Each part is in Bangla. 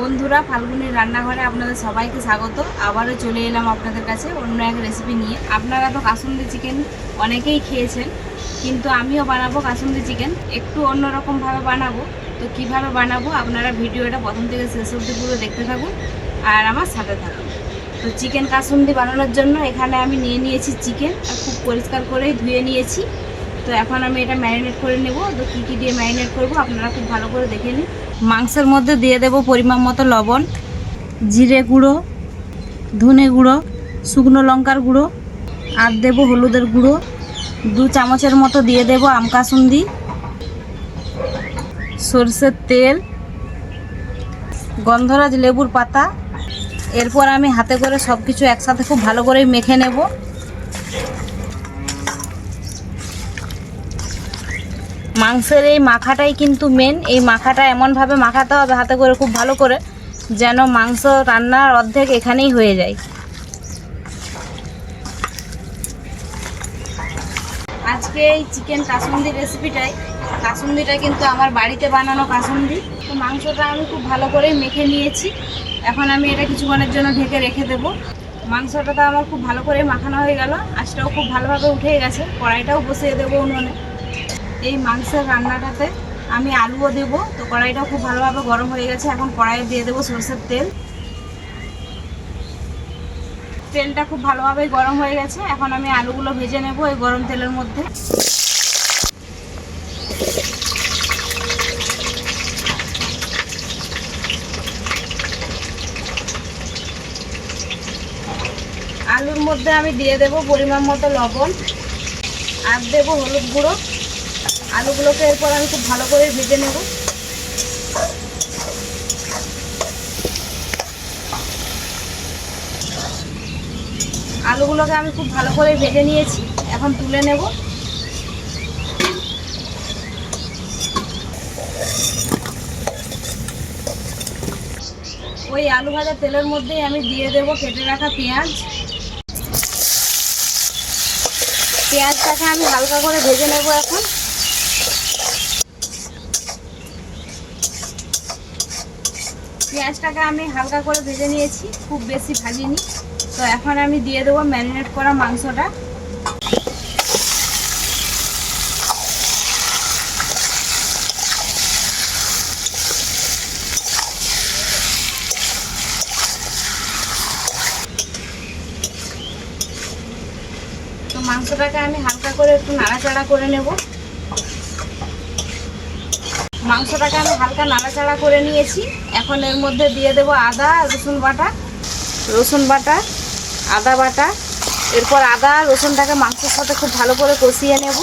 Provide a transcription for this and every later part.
বন্ধুরা, ফাল্গুনের রান্নাঘরে আপনাদের সবাইকে স্বাগত। আবারও চলে এলাম আপনাদের কাছে অন্য এক রেসিপি নিয়ে। আপনারা তো কাসুন্দি চিকেন অনেকেই খেয়েছেন, কিন্তু আমিও বানাবো কাসুন্দি চিকেন একটু অন্যরকমভাবে বানাবো। তো কীভাবে বানাবো আপনারা ভিডিওটা প্রথম থেকে শেষ অবধি পুরো দেখতে থাকুন আর আমার সাথে থাকুন। তো চিকেন কাসুন্দি বানানোর জন্য এখানে আমি নিয়ে নিয়েছি চিকেন আর খুব পরিষ্কার করেই ধুয়ে নিয়েছি। তো এখন আমি এটা ম্যারিনেট করে নেব। তো কী কী দিয়ে ম্যারিনেট করব আপনারা খুব ভালো করে দেখে নিন। মাংসের মধ্যে দিয়ে দেব পরিমাণ মতো লবণ, জিরে গুঁড়ো, ধনে গুঁড়ো, শুকনো লঙ্কার গুঁড়ো, আর দেব হলুদের গুঁড়ো। দু চামচের মতো দিয়ে দেব আমকাসুন্দি সরষের তেল, গন্ধরাজ লেবুর পাতা। এরপর আমি হাতে করে সব কিছু একসাথে খুব ভালো করে মেখে নেব। মাংসের এই মাখাটাই কিন্তু মেন এই মাখাটা এমনভাবে মাখাতে হবে, হাতে করে খুব ভালো করে, যেন মাংস রান্নার অর্ধেক এখানেই হয়ে যায়। আজকে এই চিকেন কাসুন্দি রেসিপিটাই কাসুন্দিটা কিন্তু আমার বাড়িতে বানানো কাসুন্দি। তো মাংসটা আমি খুব ভালো করে মেখে নিয়েছি। এখন আমি এটা কিছুক্ষণের জন্য ঢেকে রেখে দেব। মাংসটা তো আমার খুব ভালো করে মাখানো হয়ে গেল। আঁচটাও খুব ভালোভাবে উঠে গেছে। কড়াইটাও বসিয়ে দেবো উনুনে। এই মাংসের রান্নাটাতে আমি আলুও দেবো। তো কড়াইটা খুব ভালোভাবে গরম হয়ে গেছে। এখন কড়াইয়ে দিয়ে দেবো সরষের তেল। তেলটা খুব ভালোভাবে গরম হয়ে গেছে। এখন আমি আলুগুলো ভেজে নেব এই গরম তেলের মধ্যে। আলুর মধ্যে আমি দিয়ে দেব পরিমাণ মতো লবণ। আর দেবো হলুদ গুঁড়ো। আলুগুলোকে এরপর আমি খুব ভালো করে ভেজে নেব। আলুগুলোকে আমি খুব ভালো করে ভেজে নিয়েছি, এখন তুলে নেব। ওই আলু ভাজা তেলের মধ্যেই আমি দিয়ে দেব কেটে রাখা পেঁয়াজ। পেঁয়াজটাকে আমি হালকা করে ভেজে নেব এখন। পেঁয়াজটাকে আমি হালকা করে ভেজে নিয়েছি, খুব বেশি ভাজিনি। তো এখন আমি দিয়ে দেবো ম্যারিনেট করা মাংসটা। মাংসটাকে আমি হালকা করে একটু নাড়াচাড়া করে নেব। মাংসটাকে আমি হালকা নাড়াচাড়া করে নিয়েছি। এখন এর মধ্যে দিয়ে দেব আদা, রসুন বাটা। রসুন বাটা, আদা বাটা। এরপর আদা, রসুনটাকে মাংসের সাথে খুব ভালো করে কষিয়ে নেব।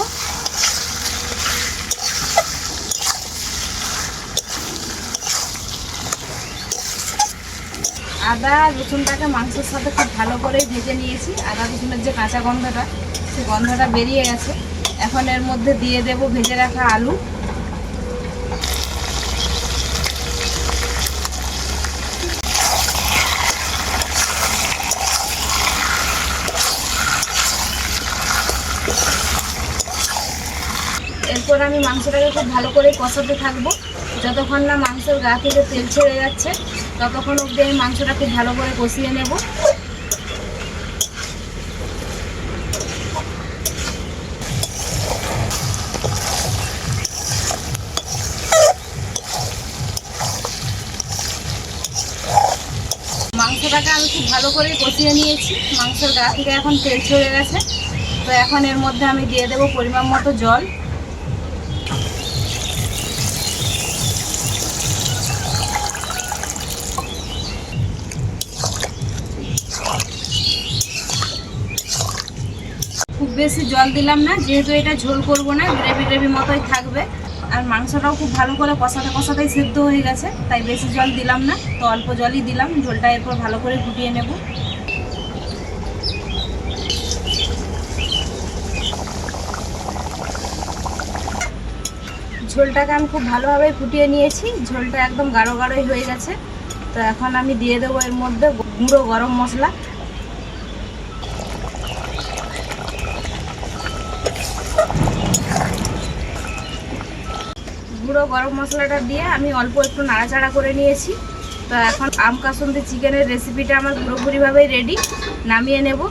আদা, রসুনটাকে মাংসের সাথে খুব ভালো করে ভেজে নিয়েছি। আদা, রসুনের যে কাঁচা গন্ধটা, সেই গন্ধটা বেরিয়ে গেছে। এখন এর মধ্যে দিয়ে দেব ভেজে রাখা আলু। এরপর আমি মাংসটাকে খুব ভালো করে কষাতে থাকব। যতক্ষণ না মাংসের গা থেকে তেল ছেড়ে যাচ্ছে, ততক্ষণ অবধি আমি মাংসটা খুব ভালো করে কষিয়ে নেব। মাংসটাকে আমি খুব ভালো করে কষিয়ে নিয়েছি। মাংসের গা থেকে এখন তেল ছেড়ে গেছে। তো এখন এর মধ্যে আমি দিয়ে দেবো পরিমাণ মতো জল। বেশি জল দিলাম না, যেহেতু এটা ঝোল করব না, গ্রেভি গ্রেভি মতোই থাকবে। আর মাংসটাও খুব ভালো করে কষাতে কষাতেই সেদ্ধ হয়ে গেছে, তাই বেশি জল দিলাম না, তো অল্প জলই দিলাম, ঝোলটা এরপর ভালো করে ফুটিয়ে নেব। ঝোলটাকে আমি খুব ভালোভাবে ফুটিয়ে নিয়েছি, ঝোলটা একদম গাঢ় গাঢ়ই হয়ে গেছে, তো এখন আমি দিয়ে দেবো এর মধ্যে গুঁড়ো গরম মশলা। গুঁড়ো গরম মশলাটা দিয়ে আমি অল্প একটু নাড়াচাড়া করে নিয়েছি। তো এখন আম কাসন্দি চিকেনের রেসিপিটা আমার পুরোপুরিভাবেই রেডি নামিয়ে নেব।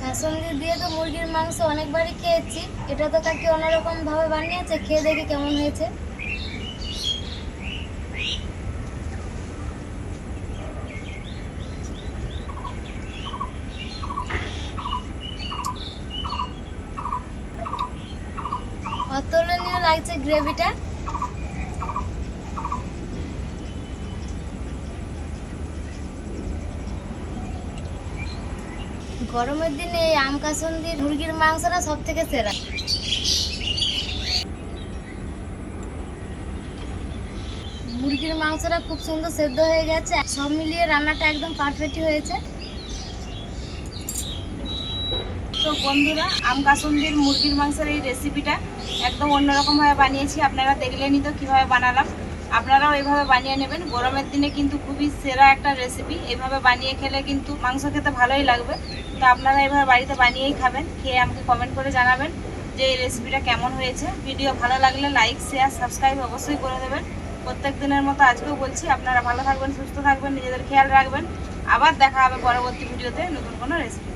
কাসন্দি দিয়ে তো মুরগির মাংস অনেকবারই খেয়েছি। এটা তো কাকি অন্যরকম ভাবে বানিয়েছে, খেয়ে দেখি কেমন হয়েছে। লাগছে গ্রেভিটা। গরমের দিনে এই আম কাসন্দির মুরগির মাংসটা সব থেকে সেরা। মুরগির মাংসটা খুব সুন্দর সেদ্ধ হয়ে গেছে। সব মিলিয়ে রান্নাটা একদম পারফেক্টই হয়েছে। তো বন্ধুরা, আম কাসুন্দির মুরগির মাংসের এই রেসিপিটা একদম অন্যরকমভাবে বানিয়েছি। আপনারা দেখলেনই তো কীভাবে বানালাম। আপনারাও এইভাবে বানিয়ে নেবেন। গরমের দিনে কিন্তু খুবই সেরা একটা রেসিপি এইভাবে বানিয়ে খেলে কিন্তু মাংস খেতে ভালোই লাগবে। তো আপনারা এইভাবে বাড়িতে বানিয়েই খাবেন। খেয়ে আমাকে কমেন্ট করে জানাবেন যে এই রেসিপিটা কেমন হয়েছে। ভিডিও ভালো লাগলে লাইক শেয়ার সাবস্ক্রাইব অবশ্যই করে দেবেন। প্রত্যেক দিনের মতো আজকেও বলছি, আপনারা ভালো থাকবেন, সুস্থ থাকবেন, নিজেদের খেয়াল রাখবেন। আবার দেখা হবে পরবর্তী ভিডিওতে নতুন কোনো রেসিপি